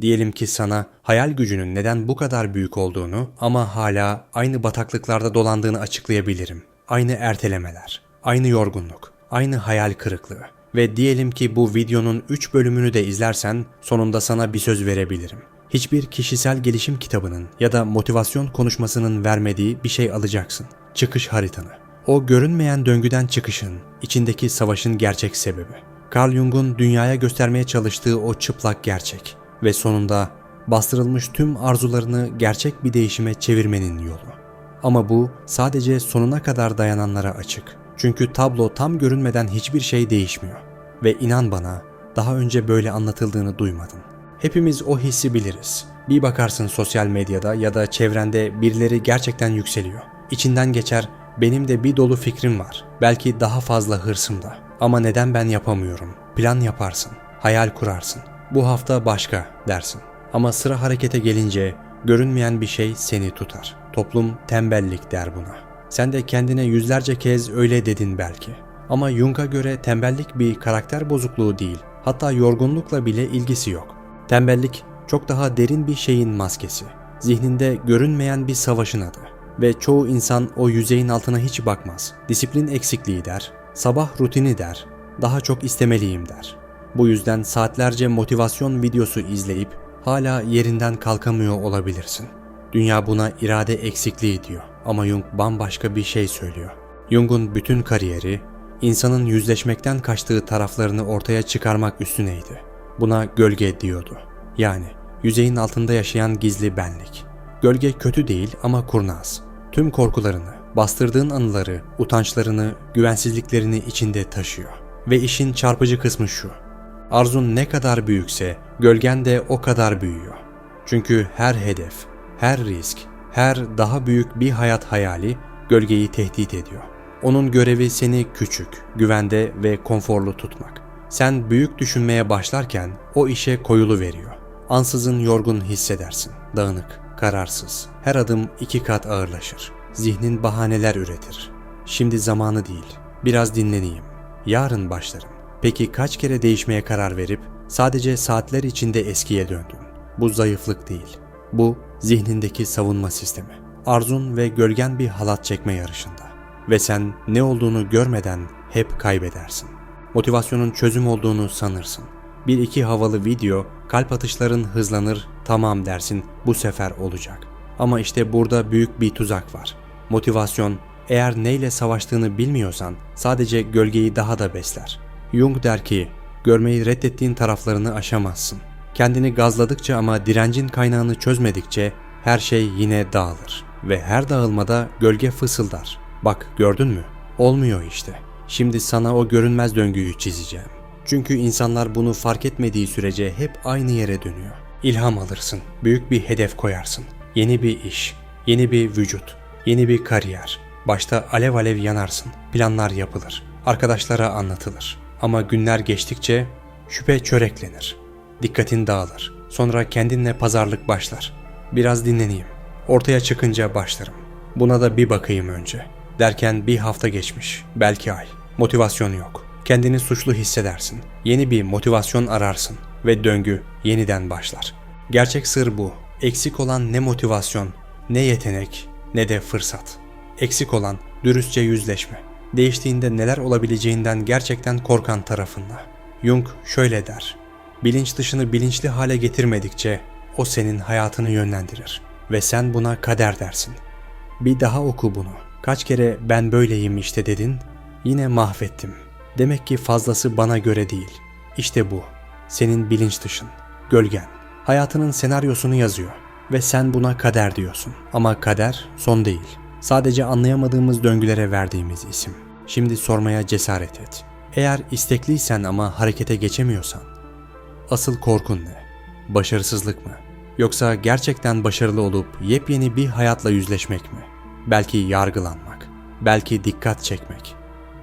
Diyelim ki sana hayal gücünün neden bu kadar büyük olduğunu ama hala aynı bataklıklarda dolandığını açıklayabilirim. Aynı ertelemeler, aynı yorgunluk, aynı hayal kırıklığı. Ve diyelim ki bu videonun 3 bölümünü de izlersen sonunda sana bir söz verebilirim. Hiçbir kişisel gelişim kitabının ya da motivasyon konuşmasının vermediği bir şey alacaksın. Çıkış haritanı. O görünmeyen döngüden çıkışın, içindeki savaşın gerçek sebebi. Carl Jung'un dünyaya göstermeye çalıştığı o çıplak gerçek ve sonunda bastırılmış tüm arzularını gerçek bir değişime çevirmenin yolu. Ama bu sadece sonuna kadar dayananlara açık. Çünkü tablo tam görünmeden hiçbir şey değişmiyor. Ve inan bana daha önce böyle anlatıldığını duymadın. Hepimiz o hissi biliriz. Bir bakarsın sosyal medyada ya da çevrende birileri gerçekten yükseliyor. İçinden geçer benim de bir dolu fikrim var. Belki daha fazla hırsım da. Ama neden ben yapamıyorum? Plan yaparsın, hayal kurarsın. Bu hafta başka dersin. Ama sıra harekete gelince görünmeyen bir şey seni tutar. Toplum tembellik der buna. Sen de kendine yüzlerce kez öyle dedin belki. Ama Jung'a göre tembellik bir karakter bozukluğu değil. Hatta yorgunlukla bile ilgisi yok. Tembellik çok daha derin bir şeyin maskesi. Zihninde görünmeyen bir savaşın adı. Ve çoğu insan o yüzeyin altına hiç bakmaz. Disiplin eksikliği der, sabah rutini der, daha çok istemeliyim der. Bu yüzden saatlerce motivasyon videosu izleyip hala yerinden kalkamıyor olabilirsin. Dünya buna irade eksikliği diyor ama Jung bambaşka bir şey söylüyor. Jung'un bütün kariyeri insanın yüzleşmekten kaçtığı taraflarını ortaya çıkarmak üstüneydi. Buna gölge diyordu. Yani yüzeyin altında yaşayan gizli benlik. Gölge kötü değil ama kurnaz. Tüm korkularını, bastırdığın anıları, utançlarını, güvensizliklerini içinde taşıyor. Ve işin çarpıcı kısmı şu. Arzun ne kadar büyükse gölgen de o kadar büyüyor. Çünkü her hedef, her risk, her daha büyük bir hayat hayali gölgeyi tehdit ediyor. Onun görevi seni küçük, güvende ve konforlu tutmak. Sen büyük düşünmeye başlarken o işe koyulu veriyor. Ansızın yorgun hissedersin, dağınık, kararsız. Her adım iki kat ağırlaşır. Zihnin bahaneler üretir. Şimdi zamanı değil, biraz dinleneyim. Yarın başlarım. Peki kaç kere değişmeye karar verip sadece saatler içinde eskiye döndün? Bu zayıflık değil. Bu zihnindeki savunma sistemi. Arzun ve gölgen bir halat çekme yarışında. Ve sen ne olduğunu görmeden hep kaybedersin. Motivasyonun çözüm olduğunu sanırsın. Bir iki havalı video, kalp atışların hızlanır, tamam dersin, bu sefer olacak. Ama işte burada büyük bir tuzak var. Motivasyon, eğer neyle savaştığını bilmiyorsan sadece gölgeyi daha da besler. Jung der ki, görmeyi reddettiğin taraflarını aşamazsın. Kendini gazladıkça ama direncin kaynağını çözmedikçe her şey yine dağılır. Ve her dağılmada gölge fısıldar. Bak gördün mü? Olmuyor işte. Şimdi sana o görünmez döngüyü çizeceğim. Çünkü insanlar bunu fark etmediği sürece hep aynı yere dönüyor. İlham alırsın, büyük bir hedef koyarsın. Yeni bir iş, yeni bir vücut, yeni bir kariyer. Başta alev alev yanarsın, planlar yapılır, arkadaşlara anlatılır. Ama günler geçtikçe şüphe çöreklenir. Dikkatin dağılır. Sonra kendinle pazarlık başlar. Biraz dinleneyim. Ortaya çıkınca başlarım. Buna da bir bakayım önce. Derken bir hafta geçmiş, belki ay. Motivasyon yok. Kendini suçlu hissedersin. Yeni bir motivasyon ararsın ve döngü yeniden başlar. Gerçek sır bu. Eksik olan ne motivasyon, ne yetenek, ne de fırsat. Eksik olan dürüstçe yüzleşme. Değiştiğinde neler olabileceğinden gerçekten korkan tarafında. Jung şöyle der. Bilinç dışını bilinçli hale getirmedikçe o senin hayatını yönlendirir ve sen buna kader dersin. Bir daha oku bunu. Kaç kere ben böyleyim işte dedin, yine mahvettim. Demek ki fazlası bana göre değil. İşte bu. Senin bilinç dışın, gölgen. Hayatının senaryosunu yazıyor ve sen buna kader diyorsun. Ama kader son değil. Sadece anlayamadığımız döngülere verdiğimiz isim. Şimdi sormaya cesaret et. Eğer istekliysen ama harekete geçemiyorsan, asıl korkun ne? Başarısızlık mı? Yoksa gerçekten başarılı olup yepyeni bir hayatla yüzleşmek mi? Belki yargılanmak, belki dikkat çekmek.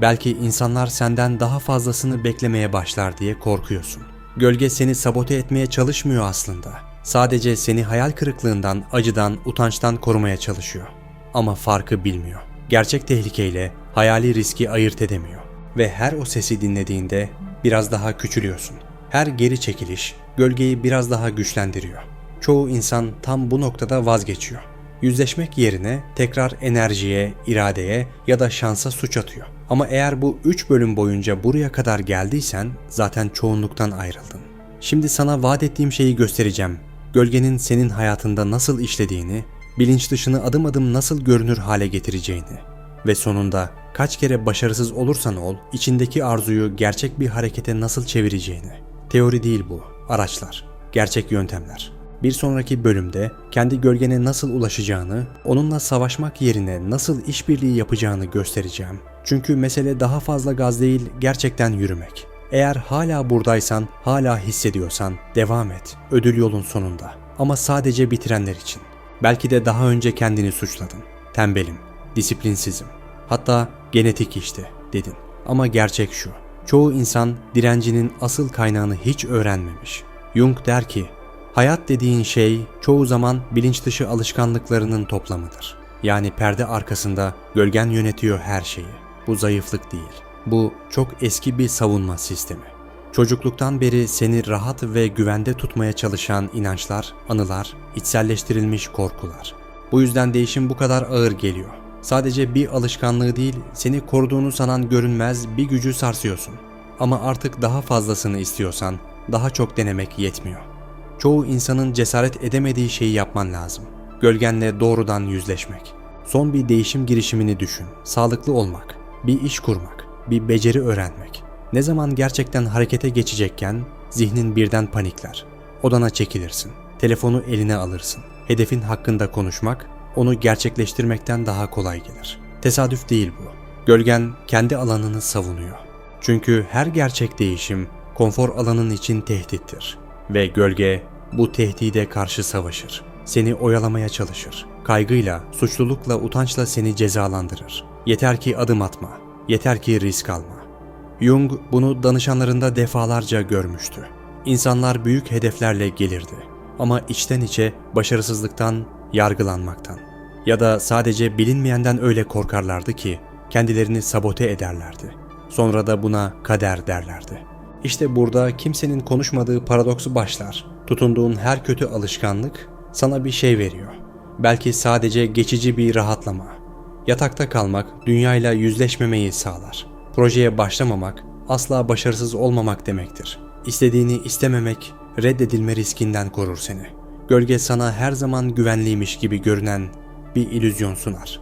Belki insanlar senden daha fazlasını beklemeye başlar diye korkuyorsun. Gölge seni sabote etmeye çalışmıyor aslında. Sadece seni hayal kırıklığından, acıdan, utançtan korumaya çalışıyor. Ama farkı bilmiyor. Gerçek tehlikeyle hayali riski ayırt edemiyor. Ve her o sesi dinlediğinde biraz daha küçülüyorsun. Her geri çekiliş gölgeyi biraz daha güçlendiriyor. Çoğu insan tam bu noktada vazgeçiyor. Yüzleşmek yerine tekrar enerjiye, iradeye ya da şansa suç atıyor. Ama eğer bu 3 bölüm boyunca buraya kadar geldiysen zaten çoğunluktan ayrıldın. Şimdi sana vaat ettiğim şeyi göstereceğim. Gölgenin senin hayatında nasıl işlediğini, bilinç dışını adım adım nasıl görünür hale getireceğini ve sonunda kaç kere başarısız olursan ol, içindeki arzuyu gerçek bir harekete nasıl çevireceğini. Teori değil bu, araçlar, gerçek yöntemler. Bir sonraki bölümde kendi gölgene nasıl ulaşacağını, onunla savaşmak yerine nasıl işbirliği yapacağını göstereceğim. Çünkü mesele daha fazla gaz değil, gerçekten yürümek. Eğer hala buradaysan, hala hissediyorsan devam et. Ödül yolun sonunda. Ama sadece bitirenler için. Belki de daha önce kendini suçladın. Tembelim, disiplinsizim. Hatta genetik işte dedin. Ama gerçek şu. Çoğu insan direncinin asıl kaynağını hiç öğrenmemiş. Jung der ki, hayat dediğin şey çoğu zaman bilinç dışı alışkanlıklarının toplamıdır. Yani perde arkasında gölgen yönetiyor her şeyi. Bu zayıflık değil. Bu çok eski bir savunma sistemi. Çocukluktan beri seni rahat ve güvende tutmaya çalışan inançlar, anılar, içselleştirilmiş korkular. Bu yüzden değişim bu kadar ağır geliyor. Sadece bir alışkanlığı değil, seni koruduğunu sanan görünmez bir gücü sarsıyorsun. Ama artık daha fazlasını istiyorsan, daha çok denemek yetmiyor. Çoğu insanın cesaret edemediği şeyi yapman lazım. Gölgenle doğrudan yüzleşmek. Son bir değişim girişimini düşün. Sağlıklı olmak, bir iş kurmak, bir beceri öğrenmek. Ne zaman gerçekten harekete geçecekken zihnin birden panikler. Odana çekilirsin. Telefonu eline alırsın. Hedefin hakkında konuşmak onu gerçekleştirmekten daha kolay gelir. Tesadüf değil bu. Gölgen kendi alanını savunuyor. Çünkü her gerçek değişim konfor alanın için tehdittir. Ve gölge bu tehdide karşı savaşır. Seni oyalamaya çalışır. Kaygıyla, suçlulukla, utançla seni cezalandırır. Yeter ki adım atma. Yeter ki risk alma. Jung bunu danışanlarında defalarca görmüştü. İnsanlar büyük hedeflerle gelirdi ama içten içe başarısızlıktan, yargılanmaktan ya da sadece bilinmeyenden öyle korkarlardı ki kendilerini sabote ederlerdi. Sonra da buna kader derlerdi. İşte burada kimsenin konuşmadığı paradoksu başlar. Tutunduğun her kötü alışkanlık sana bir şey veriyor. Belki sadece geçici bir rahatlama. Yatakta kalmak dünyayla yüzleşmemeyi sağlar. Projeye başlamamak asla başarısız olmamak demektir. İstediğini istememek reddedilme riskinden korur seni. Gölge sana her zaman güvenliymiş gibi görünen bir illüzyon sunar.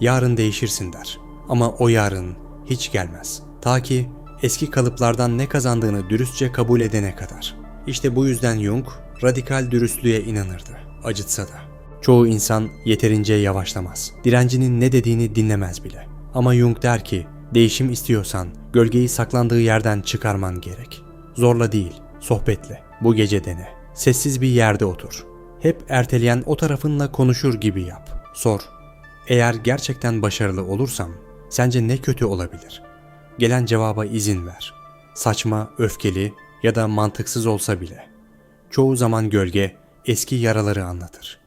Yarın değişirsin der. Ama o yarın hiç gelmez. Ta ki eski kalıplardan ne kazandığını dürüstçe kabul edene kadar. İşte bu yüzden Jung radikal dürüstlüğe inanırdı. Acıtsa da. Çoğu insan yeterince yavaşlamaz. Direncinin ne dediğini dinlemez bile. Ama Jung der ki, değişim istiyorsan gölgeyi saklandığı yerden çıkarman gerek. Zorla değil, sohbetle. Bu gece dene. Sessiz bir yerde otur. Hep erteleyen o tarafınla konuşur gibi yap. Sor. Eğer gerçekten başarılı olursam sence ne kötü olabilir? Gelen cevaba izin ver. Saçma, öfkeli ya da mantıksız olsa bile. Çoğu zaman gölge eski yaraları anlatır.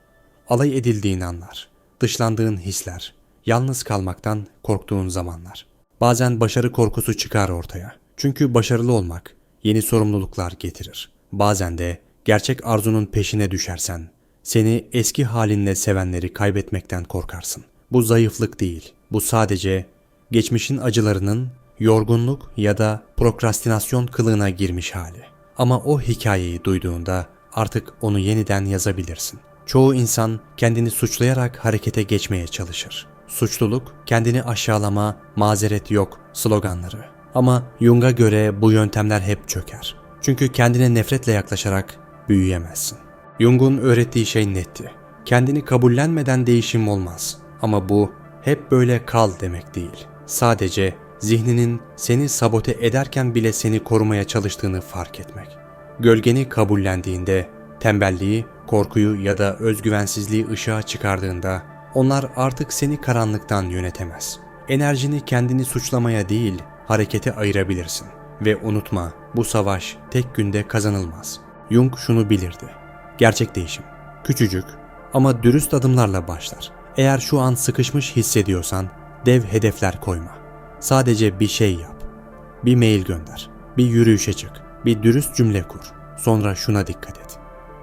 Alay edildiğini anlar. Dışlandığın hisler. Yalnız kalmaktan korktuğun zamanlar. Bazen başarı korkusu çıkar ortaya. Çünkü başarılı olmak yeni sorumluluklar getirir. Bazen de gerçek arzunun peşine düşersen seni eski halinle sevenleri kaybetmekten korkarsın. Bu zayıflık değil. Bu sadece geçmişin acılarının yorgunluk ya da prokrastinasyon kılığına girmiş hali. Ama o hikayeyi duyduğunda artık onu yeniden yazabilirsin. Çoğu insan kendini suçlayarak harekete geçmeye çalışır. Suçluluk, kendini aşağılama, mazeret yok sloganları. Ama Jung'a göre bu yöntemler hep çöker. Çünkü kendine nefretle yaklaşarak büyüyemezsin. Jung'un öğrettiği şey netti. Kendini kabullenmeden değişim olmaz. Ama bu hep böyle kal demek değil. Sadece zihninin seni sabote ederken bile seni korumaya çalıştığını fark etmek. Gölgeni kabullendiğinde, tembelliği, korkuyu ya da özgüvensizliği ışığa çıkardığında onlar artık seni karanlıktan yönetemez. Enerjini kendini suçlamaya değil, harekete ayırabilirsin. Ve unutma, bu savaş tek günde kazanılmaz. Jung şunu bilirdi. Gerçek değişim, küçücük ama dürüst adımlarla başlar. Eğer şu an sıkışmış hissediyorsan, dev hedefler koyma. Sadece bir şey yap. Bir mail gönder, bir yürüyüşe çık, Bir dürüst cümle kur. Sonra şuna dikkat et.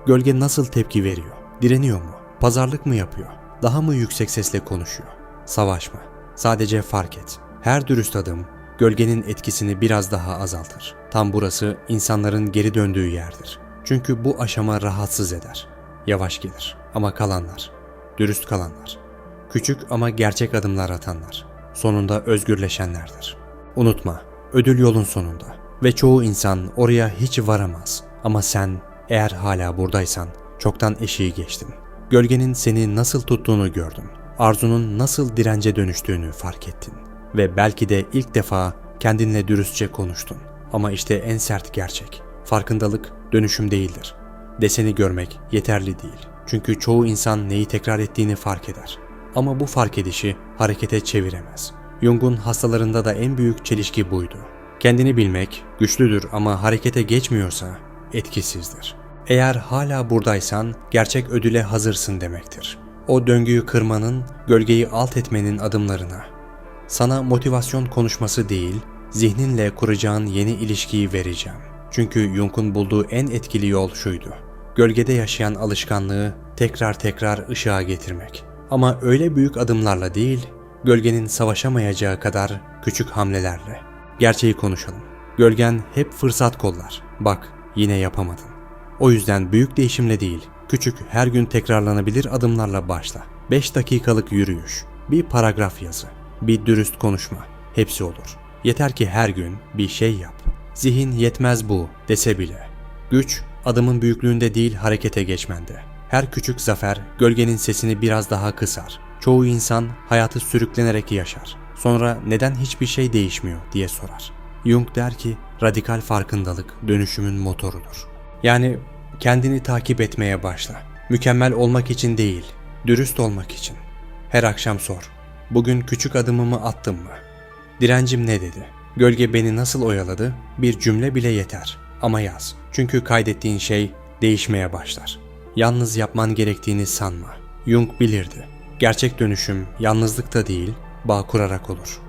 Gölge nasıl tepki veriyor? Direniyor mu? Pazarlık mı yapıyor? Daha mı yüksek sesle konuşuyor? Savaşma. Sadece fark et. Her dürüst adım gölgenin etkisini biraz daha azaltır. Tam burası insanların geri döndüğü yerdir. Çünkü bu aşama rahatsız eder. Yavaş gelir ama kalanlar, dürüst kalanlar, küçük ama gerçek adımlar atanlar, sonunda özgürleşenlerdir. Unutma, ödül yolun sonunda ve çoğu insan oraya hiç varamaz. Ama sen eğer hala buradaysan çoktan eşiği geçtin. Gölgenin seni nasıl tuttuğunu gördün. Arzunun nasıl dirence dönüştüğünü fark ettin. Ve belki de ilk defa kendinle dürüstçe konuştun. Ama işte en sert gerçek. Farkındalık dönüşüm değildir. Deseni görmek yeterli değil. Çünkü çoğu insan neyi tekrar ettiğini fark eder. Ama bu fark edişi harekete çeviremez. Jung'un hastalarında da en büyük çelişki buydu. Kendini bilmek güçlüdür ama harekete geçmiyorsa etkisizdir. Eğer hala buradaysan gerçek ödüle hazırsın demektir. O döngüyü kırmanın, gölgeyi alt etmenin adımlarına. Sana motivasyon konuşması değil, zihninle kuracağın yeni ilişkiyi vereceğim. Çünkü Jung'un bulduğu en etkili yol şuydu. Gölgede yaşayan alışkanlığı tekrar tekrar ışığa getirmek. Ama öyle büyük adımlarla değil, gölgenin savaşamayacağı kadar küçük hamlelerle. Gerçeği konuşalım. Gölgen hep fırsat kollar. Bak, yine yapamadın. O yüzden büyük değişimle değil, küçük her gün tekrarlanabilir adımlarla başla. 5 dakikalık yürüyüş, bir paragraf yazı, bir dürüst konuşma. Hepsi olur. Yeter ki her gün bir şey yap. Zihin yetmez bu dese bile. Güç adımın büyüklüğünde değil harekete geçmende. Her küçük zafer gölgenin sesini biraz daha kısar. Çoğu insan hayatı sürüklenerek yaşar. Sonra neden hiçbir şey değişmiyor diye sorar. Jung der ki radikal farkındalık dönüşümün motorudur. Yani kendini takip etmeye başla. Mükemmel olmak için değil, dürüst olmak için. Her akşam sor. Bugün küçük adımımı attım mı? Direncim ne dedi? Gölge beni nasıl oyaladı? Bir cümle bile yeter. Ama yaz. Çünkü kaydettiğin şey değişmeye başlar. Yalnız yapman gerektiğini sanma. Jung bilirdi. Gerçek dönüşüm yalnızlıkta değil, bağ kurarak olur.